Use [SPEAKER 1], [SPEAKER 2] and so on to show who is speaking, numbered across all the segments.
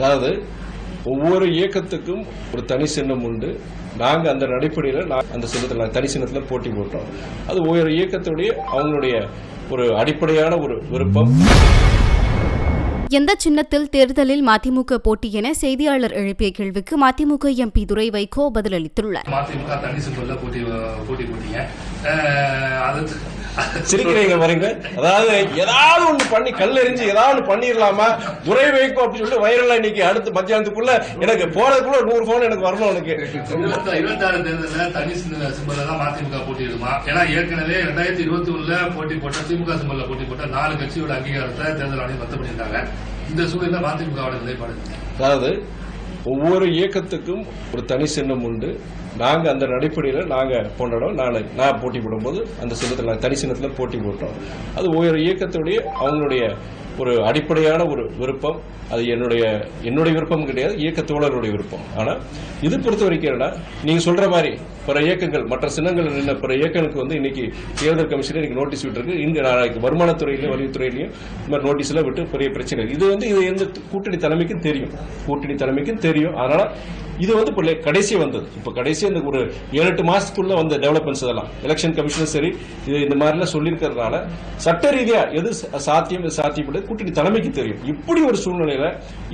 [SPEAKER 1] அதாவது ஒவ்வொரு இயக்கத்துக்கும் ஒரு தனி சின்னம் உண்டு. நாங்கள் அந்த அடிப்படையில் நான் அந்த சின்னத்தில் தனி சின்னத்தில் போட்டி போட்டோம். அது ஒவ்வொரு இயக்கத்துடைய அவங்களுடைய ஒரு அடிப்படையான ஒரு விருப்பம்.
[SPEAKER 2] எந்த சின்னத்தில் தேர்தலில் மதிமுக போட்டி என செய்தியாளர் எழுப்பிய கேள்விக்கு மதிமுக எம்பி துரை வைகோ பதிலளித்துள்ளார்.
[SPEAKER 3] மதிமுக தனி சிம்பல்ல போட்டி போட்டி போட்டீங்க. அஹ், அது
[SPEAKER 1] சிரிக்கிறீங்க வரீங்க அதாவது ஏதாவது ஒண்ணு பண்ணி கல்லெறிஞ்சு ஏதாவது ஒண்ணு பண்ணிடலாமா துரை வைக்கோ அப்படின்னு சொல்லிட்டு வைரலா இன்னைக்கு அடுத்து மத்தியானத்துக்குள்ள எனக்கு போறதுக்குள்ள நூறு போன் எனக்கு வரணும் எனக்கு
[SPEAKER 3] இருபத்தி இருபத்தாறு தேர்தலில் தனி சிம்பல்ல தான் மதிமுக போட்டியிடுமா ஏன்னா ஏற்கனவே ரெண்டாயிரத்தி இருபத்தி ஒண்ணுல போட்டி போட்ட திமுக சிம்பல்ல போட்டி போட்ட நாலு கட்சியோட அங்கீகாரத்தை தேர்தல் ஆணையம் ரத்து பண்ணியிருந்தாங்க இந்த சூழலில் மதிமுகவோட நிலைப்பாடு
[SPEAKER 1] அதாவது ஒவ்வொரு இயக்கத்துக்கும் ஒரு தனி சின்னம் உண்டு. நாங்க அந்த அடிப்படையில் நாங்க போனோம் நான் நான் போட்டி போடும்போது அந்த சின்னத்தில் தனி சின்னத்தில் போட்டி போட்டோம். அது ஒவ்வொரு இயக்கத்துடைய அவங்களுடைய ஒரு அடிப்படையான ஒரு விருப்பம். அது என்னுடைய என்னுடைய விருப்பம் கிடையாது இயக்க தோழர்களுடைய விருப்பம். ஆனால் இது பொறுத்த வரைக்கும் என்னன்னா நீங்க சொல்ற மாதிரி பிற இயக்கங்கள் மற்ற சின்னங்கள் நின்ன பிற இயக்கங்களுக்கு வந்து இன்னைக்கு தேர்தல் கமிஷன் இன்னைக்கு நோட்டீஸ் விட்டுருக்கு. இங்கே நாளைக்கு வருமானத்துறையிலையும் வரித்துறையிலையும் இந்த மாதிரி நோட்டீஸ் எல்லாம் விட்டு பெரிய பிரச்சனை இது வந்து இது எந்த கூட்டணி தலைமைக்கும் தெரியும். கூட்டணி தலைமைக்கும் தெரியும். அதனால இது வந்து இப்போ கடைசி வந்தது. இப்போ கடைசி அந்த ஒரு ஏழு எட்டு மாசத்துக்குள்ள வந்த டெவலப்மெண்ட்ஸ் இதெல்லாம். எலெக்ஷன் கமிஷனும் சரி இது இந்த மாதிரிலாம் சொல்லியிருக்கிறதுனால சட்ட ரீதியா எது சாத்தியம் எது சாத்தியப்படும் கூட்டணி தலைமைக்கு தெரியும். இப்படி ஒரு சூழ்நிலையில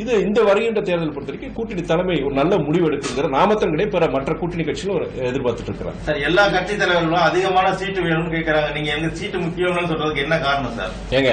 [SPEAKER 1] இது இந்த வருகின்ற தேர்தல் பொறுத்த வரைக்கும் கூட்டணி தலைமை ஒரு நல்ல முடிவு எடுக்குங்கிற நாமத்தம் கிடையாது பிற மற்ற கூட்டணி கட்சிகளும் ஒரு எதிர்பார்த்துட்டு இருக்கிறாங்க
[SPEAKER 4] சார் எல்லா கட்சி தலைவர்களும் அதிகமான சீட்டு வேணும்னு கேக்குறாங்க. நீங்க எனக்கு சீட்டு முக்கியம்னு சொல்றதுக்கு என்ன காரணம் சார்?
[SPEAKER 1] ஏங்க